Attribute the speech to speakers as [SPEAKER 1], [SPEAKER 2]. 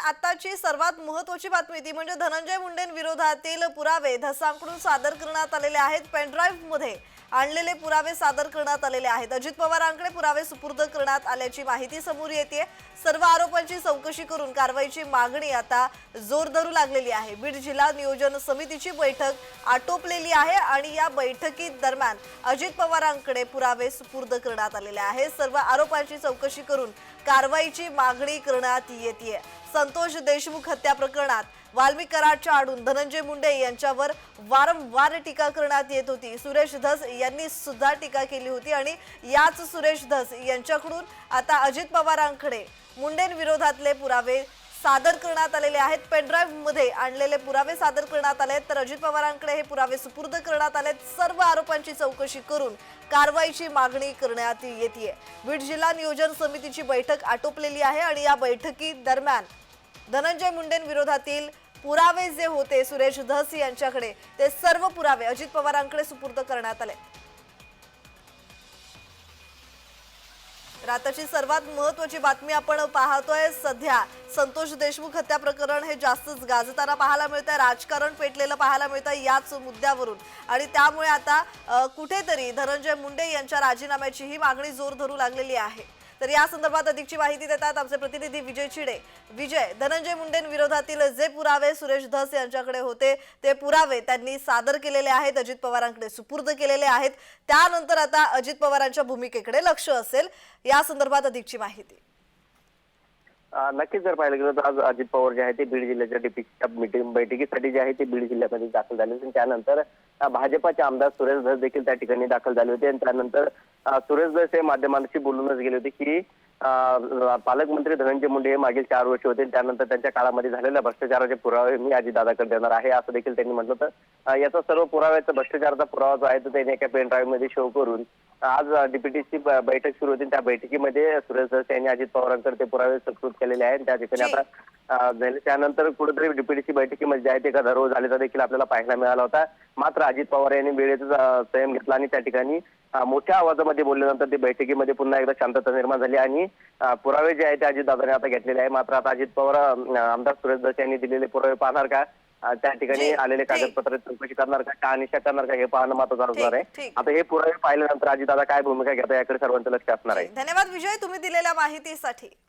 [SPEAKER 1] आताची सर्वात महत्वाची बातमी ती म्हणजे धनंजय मुंडेंविरोधातील पुरावे धसांकडून सादर करण्यात आलेले आहेत पेनड्राईव्हमध्ये. आणलेले पुरावे सादर करण्यात आलेले आहेत. अजित पवारांकडे पुरावे सुपूर्द करण्यात आल्याची माहिती समोर येते सर्व आरोपांची चौकशी करून कारवाईची मागणी आता जोर धरू लागलेली आहे. बीड जिल्हा नियोजन समितीची बैठक आटोपलेली आहे आणि या बैठकीत दरम्यान अजित पवारांकडे पुरावे सुपूर्द करण्यात आलेले आहे. सर्व आरोपांची चौकशी करून कारवाईची मागणी करण्यात येते संतोष देशमुख हत्या प्रकरणात वाल्मिक कराडच्या आडून धनंजय मुंडे यांच्यावर वारंवार टीका करण्यात येत होती. सुरेश धस यांनी सुद्धा टीका केली होती आणि याच सुरेश धस यांच्याकडून आता अजित पवारांकडे मुंडेंविरोधातले पुरावे सादर करण्यात आलेले आहेत. पेनड्राईव्हमध्ये आणलेले पुरावे सादर करण्यात आले आहेत. तर अजित पवारांकडे हे पुरावे सुपूर्द करण्यात आले आहेत सर्व आरोपांची चौकशी करून कारवाईची मागणी करण्यात येते बीड जिल्हा नियोजन समितीची बैठक आटोपलेली आहे आणि या बैठकी दरम्यान धनंजय मुंडेंविरोधातील पुरावे जे होते सुरेश धस यांच्याकडे ते सर्व पुरावे अजित पवारांकडे सुपूर्द करण्यात आले. राताची सर्वात महत्वाची बातमी आपण पाहतोय सध्या संतोष देशमुख हत्या प्रकरण हे जास्तच गाजताना पाहायला मिळतंय राजकारण पेटलेलं पाहायला मिळतंय याच मुद्द्यावरून. आणि त्यामुळे आता कुठेतरी धनंजय मुंडे यांच्या राजीनाम्याची ही मागणी जोर धरू लागलेली आहे. तर या संदर्भात अधिकची माहिती देतात आमचे प्रतिनिधी विजय चिडे. विजय धनंजय मुंडेंविरोधातील जे पुरावे सुरेश धस यांच्याकडे होते ते पुरावे त्यांनी सादर केलेले आहेत अजित पवारांकडे सुपूर्द केलेले आहेत. त्यानंतर आता अजित पवारांच्या भूमिकेकडे लक्ष असेल. या संदर्भात अधिकची माहिती.
[SPEAKER 2] नक्कीच जर पाहिलं गेलं तर आज अजित पवार जे आहे ते बीड जिल्ह्याच्या डिपीच्या मिटिंग बैठकीसाठी जे आहे ते बीड जिल्ह्यामध्ये दाखल झाले होते. त्यानंतर भाजपाचे आमदार सुरेश धस देखील त्या ठिकाणी दाखल झाले होते. आणि त्यानंतर सुरेश धस हे माध्यमांशी बोलूनच गेले होते की पालकमंत्री धनंजय मुंडे हे मागील चार वर्ष होते. त्यानंतर त्यांच्या काळामध्ये झालेल्या भ्रष्टाचाराचे पुरावे मी अजितदादाकडे देणार आहे. असं देखील त्यांनी म्हटलं तर याचा सर्व पुराव्याचा भ्रष्टाचाराचा पुरावा जो आहे तो त्यांनी एका पेन ड्राईव्हमध्ये शो करून आज डीपीटीची बैठक सुरू होती. त्या बैठकीमध्ये सुरेश धस यांनी अजित पवारांकडे ते पुरावे सुकृत केलेले आहेत. त्या ठिकाणी. आता त्यानंतर कुठेतरी डीपीटीची बैठकीमध्ये आहे ते गदारोळ झाल्याचा देखील आपल्याला पाहायला मिळाला होता. मात्र अजित पवार यांनी वेळेचा संयम घेतला आणि त्या ठिकाणी मोठ्या आवाजामध्ये बोलल्यानंतर ती बैठकीमध्ये पुन्हा एकदा शांतता निर्माण झाली आणि पुरावे जे आहेत ते अजित दादाने आता घेतलेले आहे मात्र आता अजित पवार आमदार सुरेश धस यांनी दिलेले पुरावे पाहणार का? त्या ठिकाणी आलेले. कागदपत्र चौकशी करणार का? का अनिशा करणार का? हे पाहणं महत्वाचं असणार आहे. आता हे पुरावे पाहिल्यानंतर अजित दादा काय भूमिका घेतात याकडे सर्वांचं लक्ष असणार आहे.
[SPEAKER 1] धन्यवाद विजय तुम्ही दिलेल्या माहितीसाठी.